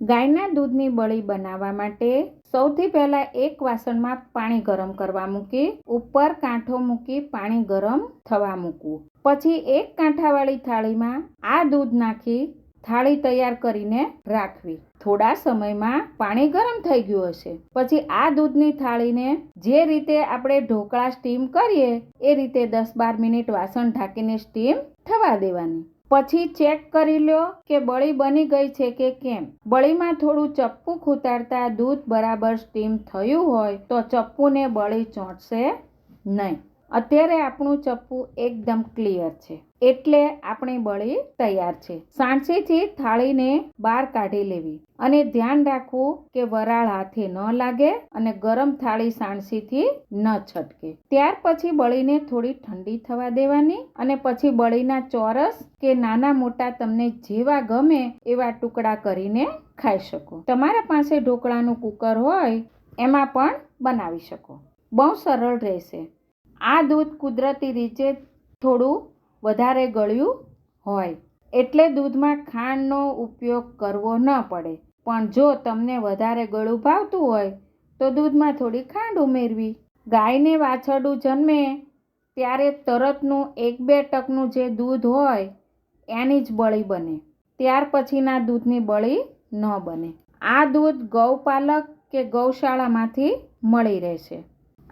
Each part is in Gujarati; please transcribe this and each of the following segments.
ગાયના દૂધની બળી બનાવવા માટે સૌથી પહેલાં એક વાસણમાં પાણી ગરમ કરવા મૂકી, ઉપર કાંઠો મૂકી પાણી ગરમ થવા મૂકવું. પછી એક કાંઠાવાળી થાળીમાં આ દૂધ નાખી, થાળી તૈયાર કરીને રાખવી. થોડા સમયમાં પાણી ગરમ થઈ ગયું હશે. પછી આ દૂધની થાળીને જે રીતે આપણે ઢોકળા સ્ટીમ કરીએ, એ રીતે દસ બાર મિનિટ વાસણ ઢાંકીને સ્ટીમ થવા દેવાની. પછી ચેક કરી લો કે બળી બની ગઈ છે કે કેમ. બળીમાં થોડું ચપ્પુ ખૂતાડતા દૂધ બરાબર સ્ટીમ થયું હોય તો ચપ્પુને બળી ચોંટશે નહીં. અત્યારે આપણું ચપ્પુ એકદમ ક્લિયર છે. એટલે આપણી બળી તૈયાર છે. સાણસીથી થાળીને બહાર કાઢી લેવી. અને ધ્યાન રાખવું કે વરાળ હાથે ન લાગે અને ગરમ થાળી સાણસીથી ન છટકે. ત્યાર પછી બળીને થોડી ઠંડી થવા દેવાની અને પછી બળીના ચોરસ કે નાના મોટા તમને જેવા ગમે એવા ટુકડા કરીને ખાઈ શકો. તમારા પાસે ઢોકળાનું કુકર હોય એમાં પણ બનાવી શકો. બહુ સરળ રહેશે. આ દૂધ કુદરતી રીતે થોડું વધારે ગળ્યું હોય. એટલે દૂધમાં ખાંડનો ઉપયોગ કરવો ન પડે. પણ જો તમને વધારે ગળું ભાવતું હોય, તો દૂધમાં થોડી ખાંડ ઉમેરવી. ગાયને વાછરડું જન્મે ત્યારે તરતનું એક બે ટકનું જે દૂધ હોય, એની જ બળી બને. ત્યાર પછીના દૂધની બળી ન બને. આ દૂધ ગૌપાલક કે ગૌશાળામાંથી મળી રહેશે.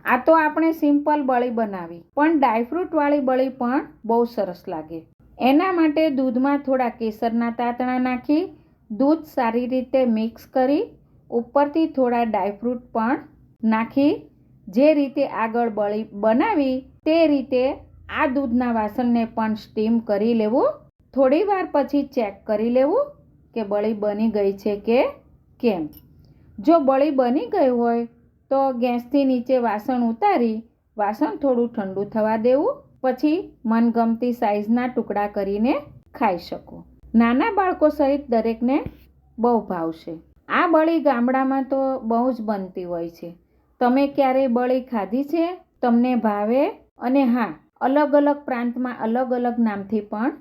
આ તો આપણે સિમ્પલ બળી બનાવી. પણ ડ્રાયફ્રૂટવાળી બળી પણ બહુ સરસ લાગે. એના માટે દૂધમાં થોડા કેસરના તાતણા નાખી, દૂધ સારી રીતે મિક્સ કરી, ઉપરથી થોડા ડ્રાયફ્રૂટ પણ નાખી. જે રીતે આગળ બળી બનાવી, તે રીતે આ દૂધના વાસણને પણ સ્ટીમ કરી લેવું. થોડી વાર પછી ચેક કરી લેવું કે બળી બની ગઈ છે કે કેમ. જો બળી બની ગઈ હોય તો ગેસથી નીચે વાસણ ઉતારી, વાસણ થોડું ઠંડુ થવા દેવું, પછી મનગમતી સાઈઝના ટુકડા કરીને ખાઈ શકો. નાના બાળકો સહિત દરેકને બહુ ભાવશે. આ બળી ગામડામાં તો બહુ જ બનતી હોય છે. તમે ક્યારેય બળી ખાધી છે? તમને ભાવે? અને હા, અલગ અલગ પ્રાંતમાં અલગ અલગ નામથી પણ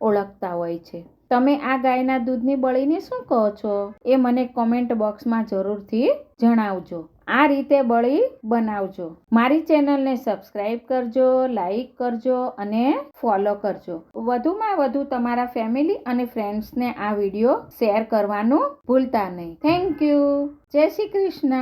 ઓળખતા હોય છે. તમે આ ગાયના દૂધની બળીને શું કહો છો? એ મને કોમેન્ટ બોક્સમાં જરૂરથી જણાવજો. આ રીતે બળી બનાવજો. મારી ચેનલને સબસ્ક્રાઈબ કરજો, લાઈક કરજો અને ફોલો કરજો. વધુમાં વધુ તમારા ફેમિલી અને ફ્રેન્ડ્સને આ વીડિયો શેર કરવાનું ભૂલતા નહીં. Thank you. જય શ્રી કૃષ્ણ.